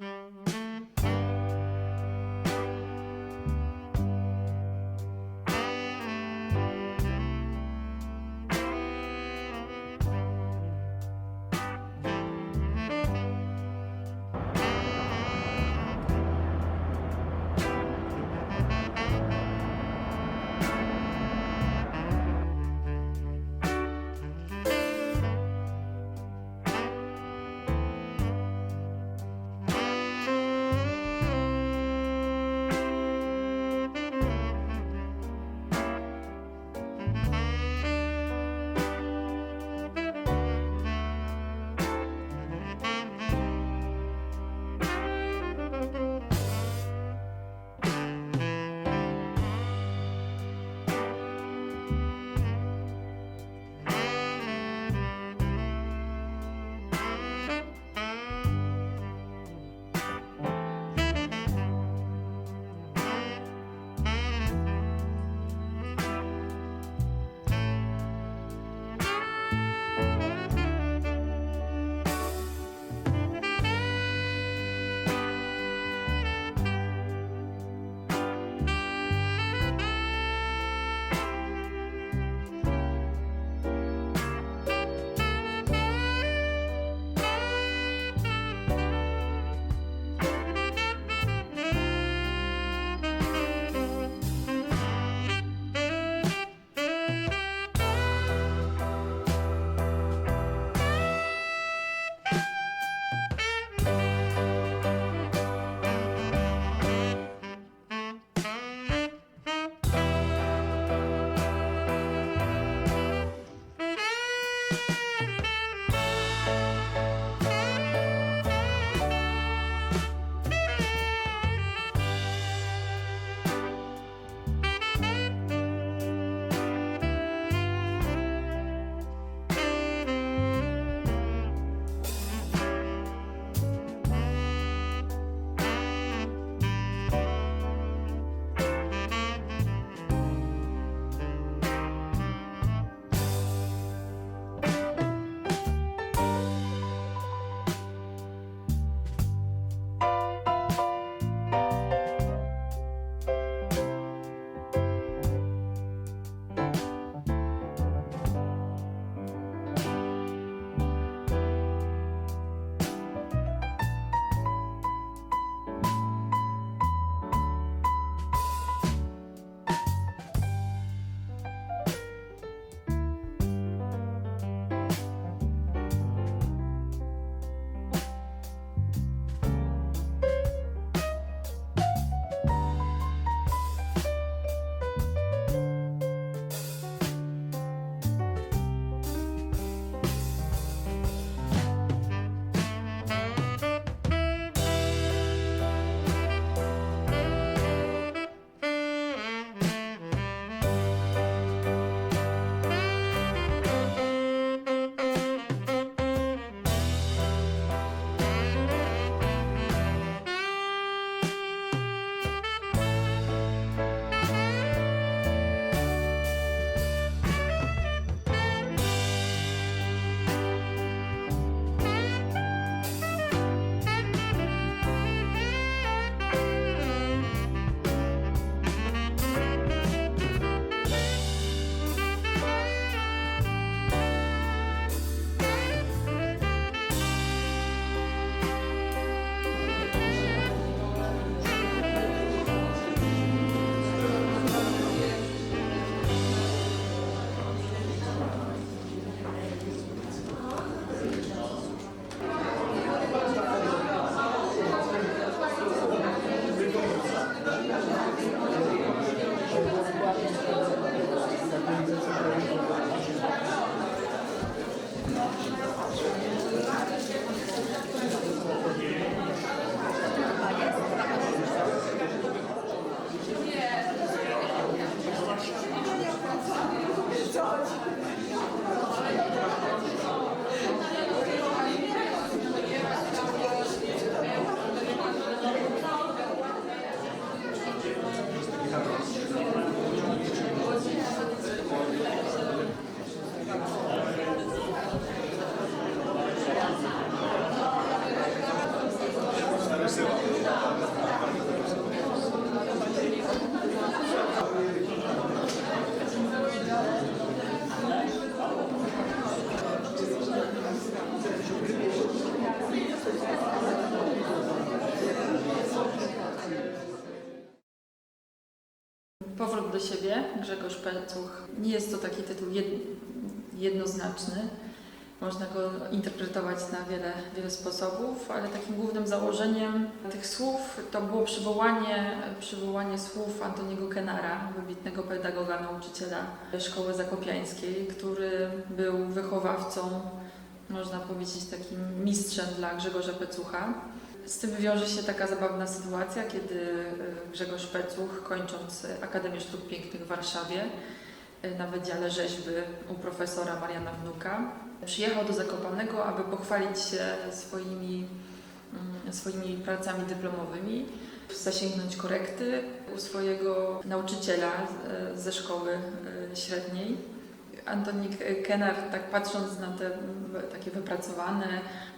Mm-hmm. Siebie, Grzegorz Pelcuch. Nie jest to taki tytuł jed, jednoznaczny. Można go interpretować na wiele, wiele sposobów, ale takim głównym założeniem tych słów to było przywołanie, przywołanie słów Antoniego Kenara, wybitnego pedagoga, nauczyciela szkoły zakopiańskiej, który był wychowawcą, można powiedzieć, takim mistrzem dla Grzegorza Pecucha. Z tym wiąże się taka zabawna sytuacja, kiedy e, Grzegorz Pecuch, kończąc Akademię Sztuk Pięknych w Warszawie, e, na Wydziale Rzeźby u profesora Mariana Wnuka, przyjechał do Zakopanego, aby pochwalić się swoimi, mm, swoimi pracami dyplomowymi, zasięgnąć korekty u swojego nauczyciela e, ze szkoły e, średniej. Antonik Kenar, tak patrząc na te takie wypracowane,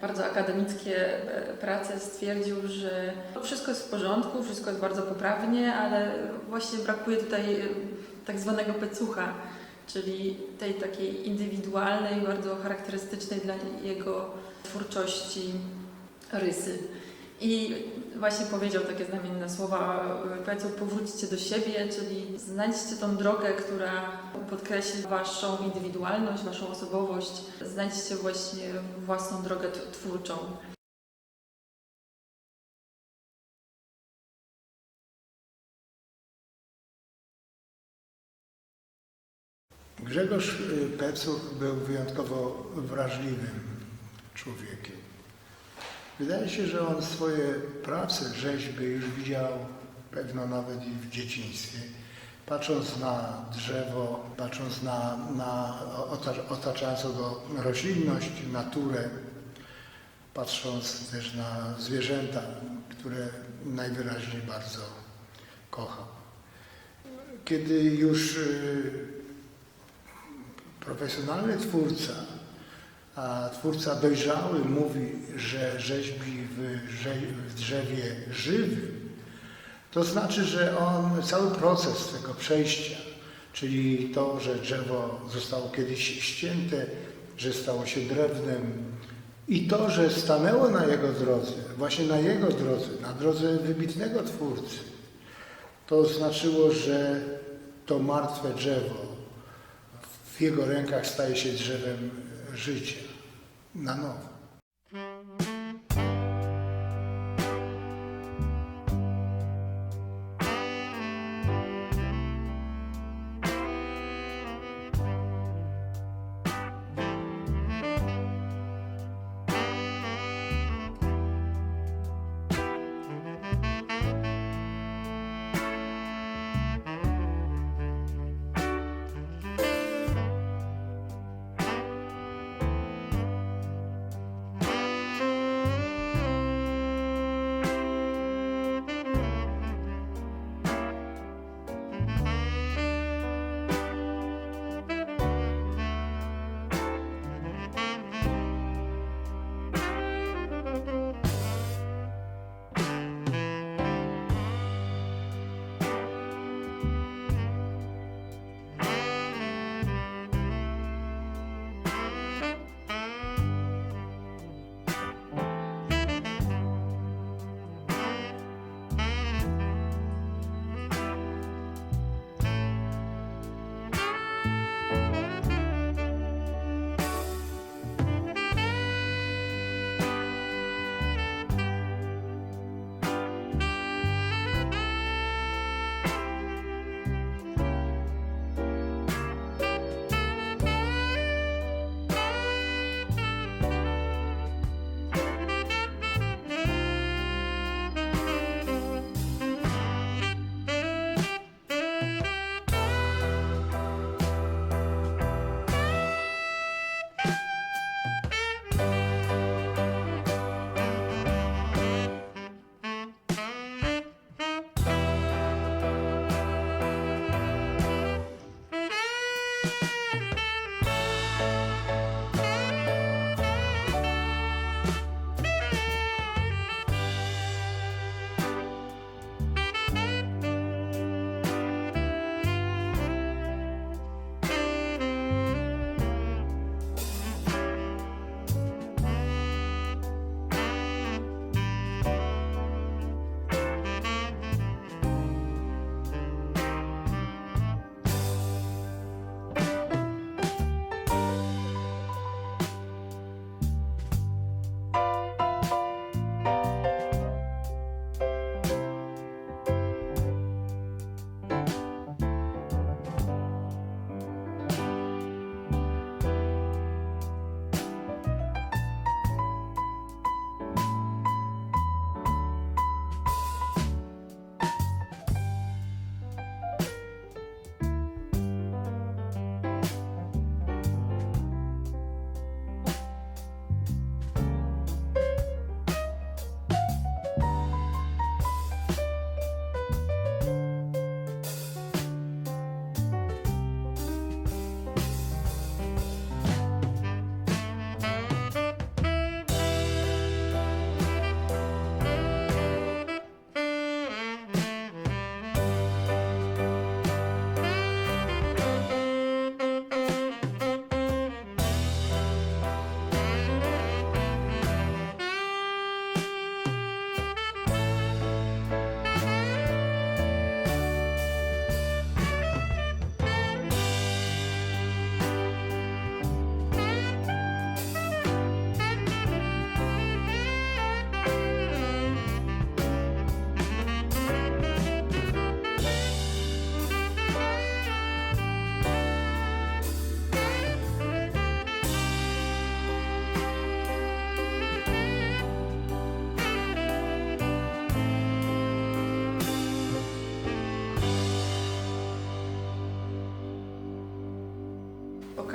bardzo akademickie e, prace, stwierdził, że wszystko jest w porządku, wszystko jest bardzo poprawnie, ale właśnie brakuje tutaj e, tak zwanego pecucha, czyli tej takiej indywidualnej, bardzo charakterystycznej dla jego twórczości rysy. I właśnie powiedział takie znamienne słowa, Pecuch, powróćcie do siebie, czyli znajdźcie tą drogę, która podkreśli Waszą indywidualność, Waszą osobowość, znajdźcie właśnie własną drogę twórczą. Grzegorz y, Pecuch był wyjątkowo wrażliwym człowiekiem. Wydaje się, że on swoje prace, rzeźby już widział pewno nawet i w dzieciństwie. Patrząc na drzewo, patrząc na, na ota- otaczającą go roślinność, naturę, patrząc też na zwierzęta, które najwyraźniej bardzo kochał. Kiedy już y, profesjonalny twórca, a twórca dojrzały mówi, że rzeźbi w, rze- w drzewie żywym, to znaczy, że on cały proces tego przejścia, czyli to, że drzewo zostało kiedyś ścięte, że stało się drewnem i to, że stanęło na jego drodze, właśnie na jego drodze, na drodze wybitnego twórcy, to znaczyło, że to martwe drzewo w jego rękach staje się drzewem życia na nowo.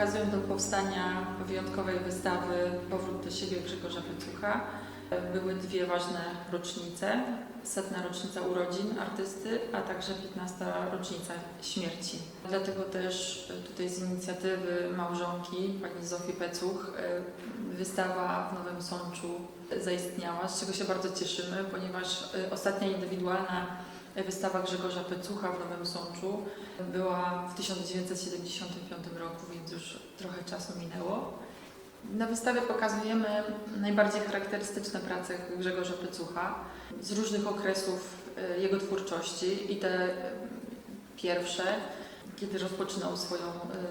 Okazją do powstania wyjątkowej wystawy Powrót do siebie Grzegorza Pycucha były dwie ważne rocznice. Setna rocznica urodzin artysty, a także 15. rocznica śmierci. Dlatego też tutaj z inicjatywy małżonki, pani Zofii Pecuch, y, wystawa w Nowym Sączu zaistniała, z czego się bardzo cieszymy, ponieważ y, ostatnia indywidualna wystawa Grzegorza Pecucha w Nowym Sączu była w 1975 roku, więc już trochę czasu minęło. Na wystawie pokazujemy najbardziej charakterystyczne prace Grzegorza Pycucha z różnych okresów e, jego twórczości i te e, pierwsze, kiedy rozpoczynał swoją,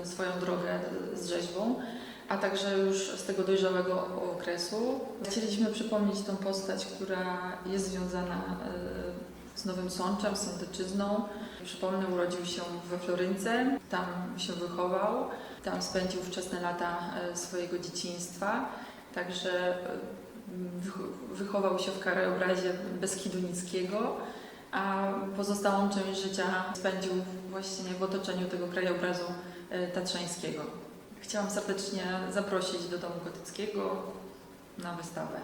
e, swoją drogę z rzeźbą, a także już z tego dojrzałego okresu. Chcieliśmy przypomnieć tą postać, która jest związana z Nowym Sączem, z Sądeczyzną. Przypomnę, urodził się we Florynce, tam się wychował. Tam spędził wczesne lata e, swojego dzieciństwa, także e, wych- wychował się w krajobrazie Beskidu Niskiego, a pozostałą część życia spędził właśnie w otoczeniu tego krajobrazu e, tatrzańskiego. Chciałam serdecznie zaprosić do Domu Gotyckiego na wystawę.